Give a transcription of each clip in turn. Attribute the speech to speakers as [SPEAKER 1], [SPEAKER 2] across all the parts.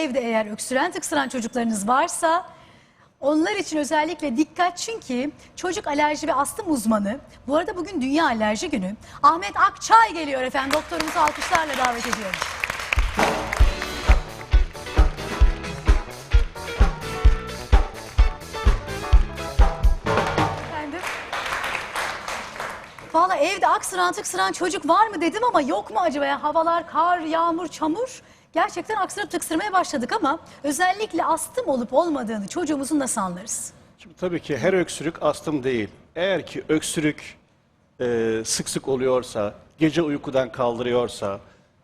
[SPEAKER 1] evde eğer öksüren tıksıran çocuklarınız varsa onlar için özellikle dikkat çünkü çocuk alerji ve astım uzmanı. Bu arada bugün Dünya Alerji Günü. Ahmet Akçay geliyor efendim. Doktorumuzu alkışlarla davet ediyorum. Efendim? Valla evde aksıran tıksıran çocuk var mı dedim ama yok mu acaba? Yani havalar kar, yağmur, çamur. Gerçekten aksırıp tıksırmaya başladık ama özellikle astım olup olmadığını çocuğumuzun nasıl anlarız?
[SPEAKER 2] Şimdi tabii ki her öksürük astım değil. Eğer ki öksürük e, sık sık oluyorsa, gece uykudan kaldırıyorsa,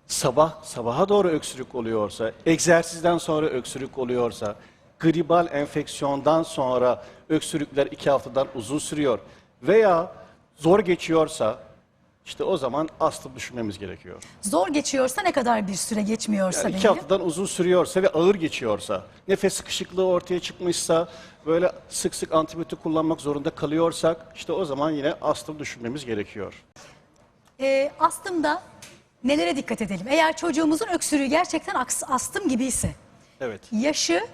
[SPEAKER 2] sabah sabaha doğru öksürük oluyorsa, egzersizden sonra öksürük oluyorsa, gribal enfeksiyondan sonra öksürükler iki haftadan uzun sürüyor veya zor geçiyorsa işte o zaman astım düşünmemiz gerekiyor.
[SPEAKER 1] Zor geçiyorsa ne kadar bir süre geçmiyorsa
[SPEAKER 2] Yani iki
[SPEAKER 1] belli.
[SPEAKER 2] haftadan uzun sürüyorsa ve ağır geçiyorsa, nefes sıkışıklığı ortaya çıkmışsa, böyle sık sık antibiyotik kullanmak zorunda kalıyorsak, işte o zaman yine astım düşünmemiz gerekiyor.
[SPEAKER 1] Ee, astımda nelere dikkat edelim? Eğer çocuğumuzun öksürüğü gerçekten aks- astım gibi ise,
[SPEAKER 2] Evet.
[SPEAKER 1] yaşı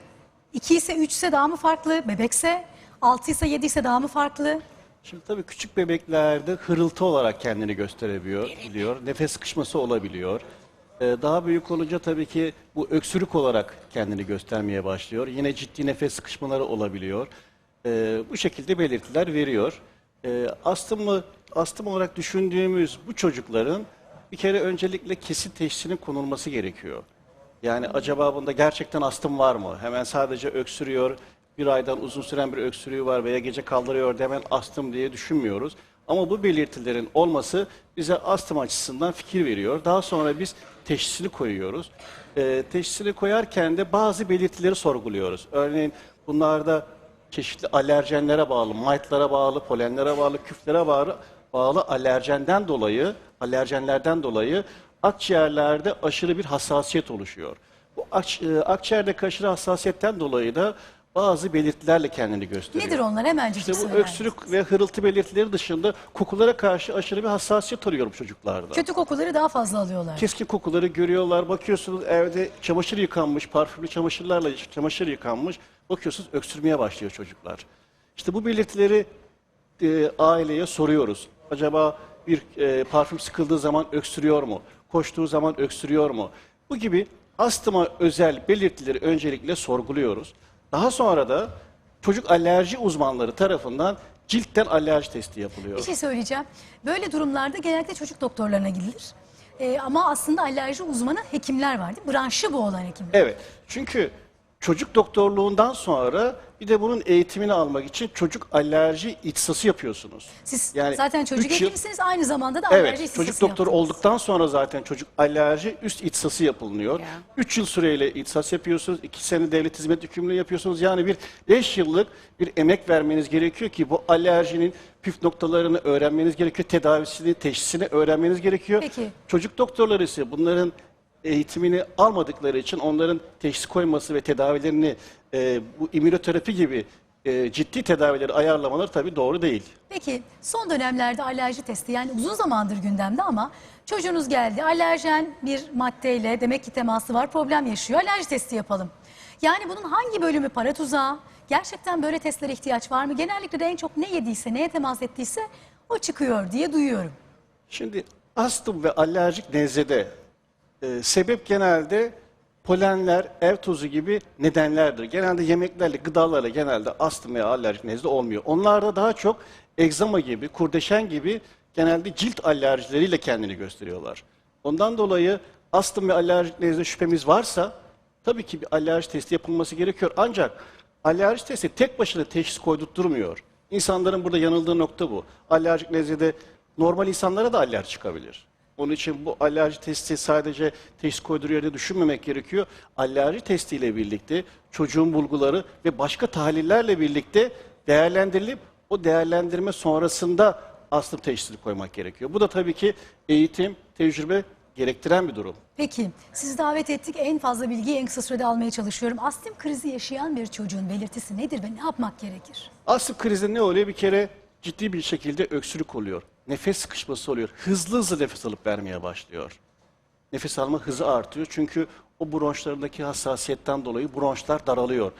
[SPEAKER 1] 2 ise 3 ise daha mı farklı, bebekse 6 ise 7 ise daha mı farklı?
[SPEAKER 2] Şimdi tabii küçük bebeklerde hırıltı olarak kendini gösterebiliyor, biliyor. Nefes sıkışması olabiliyor. Ee, daha büyük olunca tabii ki bu öksürük olarak kendini göstermeye başlıyor. Yine ciddi nefes sıkışmaları olabiliyor. Ee, bu şekilde belirtiler veriyor. Ee, astımlı, astım olarak düşündüğümüz bu çocukların bir kere öncelikle kesin teşhisinin konulması gerekiyor. Yani acaba bunda gerçekten astım var mı? Hemen sadece öksürüyor, bir aydan uzun süren bir öksürüğü var veya gece kaldırıyor hemen astım diye düşünmüyoruz. Ama bu belirtilerin olması bize astım açısından fikir veriyor. Daha sonra biz teşhisini koyuyoruz. Ee, teşhisini koyarken de bazı belirtileri sorguluyoruz. Örneğin bunlarda çeşitli alerjenlere bağlı, mite'lara bağlı, polenlere bağlı, küflere bağlı, bağlı alerjenden dolayı, alerjenlerden dolayı akciğerlerde aşırı bir hassasiyet oluşuyor. Bu e, akciğerdeki aşırı hassasiyetten dolayı da bazı belirtilerle kendini gösteriyor.
[SPEAKER 1] Nedir onlar hemencik
[SPEAKER 2] İşte bu
[SPEAKER 1] söyler
[SPEAKER 2] öksürük ve hırıltı belirtileri dışında kokulara karşı aşırı bir hassasiyet arıyor bu çocuklarda.
[SPEAKER 1] Kötü kokuları daha fazla alıyorlar.
[SPEAKER 2] Keskin kokuları görüyorlar. Bakıyorsunuz evde çamaşır yıkanmış, parfümlü çamaşırlarla çamaşır yıkanmış. Bakıyorsunuz öksürmeye başlıyor çocuklar. İşte bu belirtileri e, aileye soruyoruz. Acaba bir e, parfüm sıkıldığı zaman öksürüyor mu? Koştuğu zaman öksürüyor mu? Bu gibi astıma özel belirtileri öncelikle sorguluyoruz. Daha sonra da çocuk alerji uzmanları tarafından ciltten alerji testi yapılıyor.
[SPEAKER 1] Bir şey söyleyeceğim. Böyle durumlarda genellikle çocuk doktorlarına gidilir. Ee, ama aslında alerji uzmanı hekimler var değil mi? Branşı bu olan hekimler.
[SPEAKER 2] Evet. Çünkü çocuk doktorluğundan sonra bir de bunun eğitimini almak için çocuk alerji ihtisası yapıyorsunuz.
[SPEAKER 1] Siz
[SPEAKER 2] Yani
[SPEAKER 1] zaten çocuk
[SPEAKER 2] yıl-
[SPEAKER 1] hekimisiniz aynı zamanda da alerji
[SPEAKER 2] Evet,
[SPEAKER 1] ihtisası
[SPEAKER 2] çocuk doktoru
[SPEAKER 1] yaptınız.
[SPEAKER 2] olduktan sonra zaten çocuk alerji üst ihtisası yapılıyor.
[SPEAKER 3] Ya.
[SPEAKER 2] 3 yıl süreyle ihtisas yapıyorsunuz, 2 sene devlet hizmet yükümlülüğü yapıyorsunuz. Yani bir 5 yıllık bir emek vermeniz gerekiyor ki bu alerjinin püf noktalarını öğrenmeniz gerekiyor, tedavisini, teşhisini öğrenmeniz gerekiyor.
[SPEAKER 1] Peki.
[SPEAKER 2] Çocuk doktorları ise bunların eğitimini almadıkları için onların teşhis koyması ve tedavilerini e, bu immünoterapi gibi e, ciddi tedavileri ayarlamaları tabii doğru değil.
[SPEAKER 1] Peki son dönemlerde alerji testi yani uzun zamandır gündemde ama çocuğunuz geldi alerjen bir maddeyle demek ki teması var problem yaşıyor alerji testi yapalım. Yani bunun hangi bölümü para tuzağı? Gerçekten böyle testlere ihtiyaç var mı? Genellikle de en çok ne yediyse, neye temas ettiyse o çıkıyor diye duyuyorum.
[SPEAKER 2] Şimdi astım ve alerjik nezlede e, sebep genelde polenler, ev tozu gibi nedenlerdir. Genelde yemeklerle, gıdalarla genelde astım veya alerjik nezle olmuyor. Onlarda daha çok egzama gibi, kurdeşen gibi genelde cilt alerjileriyle kendini gösteriyorlar. Ondan dolayı astım ve alerjik nezle şüphemiz varsa tabii ki bir alerji testi yapılması gerekiyor. Ancak alerji testi tek başına teşhis koydurtturmuyor. İnsanların burada yanıldığı nokta bu. Alerjik nezlede normal insanlara da alerji çıkabilir. Onun için bu alerji testi sadece teşhis koyduruyor diye düşünmemek gerekiyor. Alerji testiyle birlikte çocuğun bulguları ve başka tahlillerle birlikte değerlendirilip o değerlendirme sonrasında astım teşhisini koymak gerekiyor. Bu da tabii ki eğitim, tecrübe gerektiren bir durum.
[SPEAKER 1] Peki sizi davet ettik en fazla bilgiyi en kısa sürede almaya çalışıyorum. Astım krizi yaşayan bir çocuğun belirtisi nedir ve ne yapmak gerekir?
[SPEAKER 2] Astım krizinde ne oluyor? Bir kere ciddi bir şekilde öksürük oluyor. Nefes sıkışması oluyor. Hızlı hızlı nefes alıp vermeye başlıyor. Nefes alma hızı artıyor çünkü o bronşlarındaki hassasiyetten dolayı bronşlar daralıyor.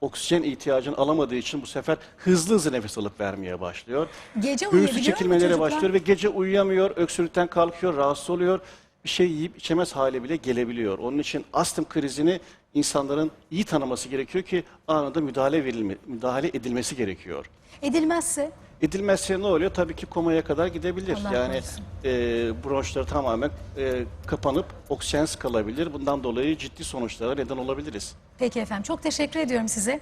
[SPEAKER 2] Oksijen ihtiyacını alamadığı için bu sefer hızlı hızlı nefes alıp vermeye başlıyor.
[SPEAKER 1] Gece
[SPEAKER 2] Göğsü
[SPEAKER 1] uyuyabiliyor mu
[SPEAKER 2] çekilmelere
[SPEAKER 1] çocuklar?
[SPEAKER 2] başlıyor ve gece uyuyamıyor, öksürükten kalkıyor, rahatsız oluyor. Bir şey yiyip içemez hale bile gelebiliyor. Onun için astım krizini insanların iyi tanıması gerekiyor ki anında müdahale verilme, müdahale edilmesi gerekiyor.
[SPEAKER 1] Edilmezse
[SPEAKER 2] Edilmezse ne oluyor? Tabii ki komaya kadar gidebilir.
[SPEAKER 1] Allah
[SPEAKER 2] yani
[SPEAKER 1] korusun.
[SPEAKER 2] e, bronşları tamamen e, kapanıp oksijensiz kalabilir. Bundan dolayı ciddi sonuçlara neden olabiliriz.
[SPEAKER 1] peki efendim çok teşekkür ediyorum size.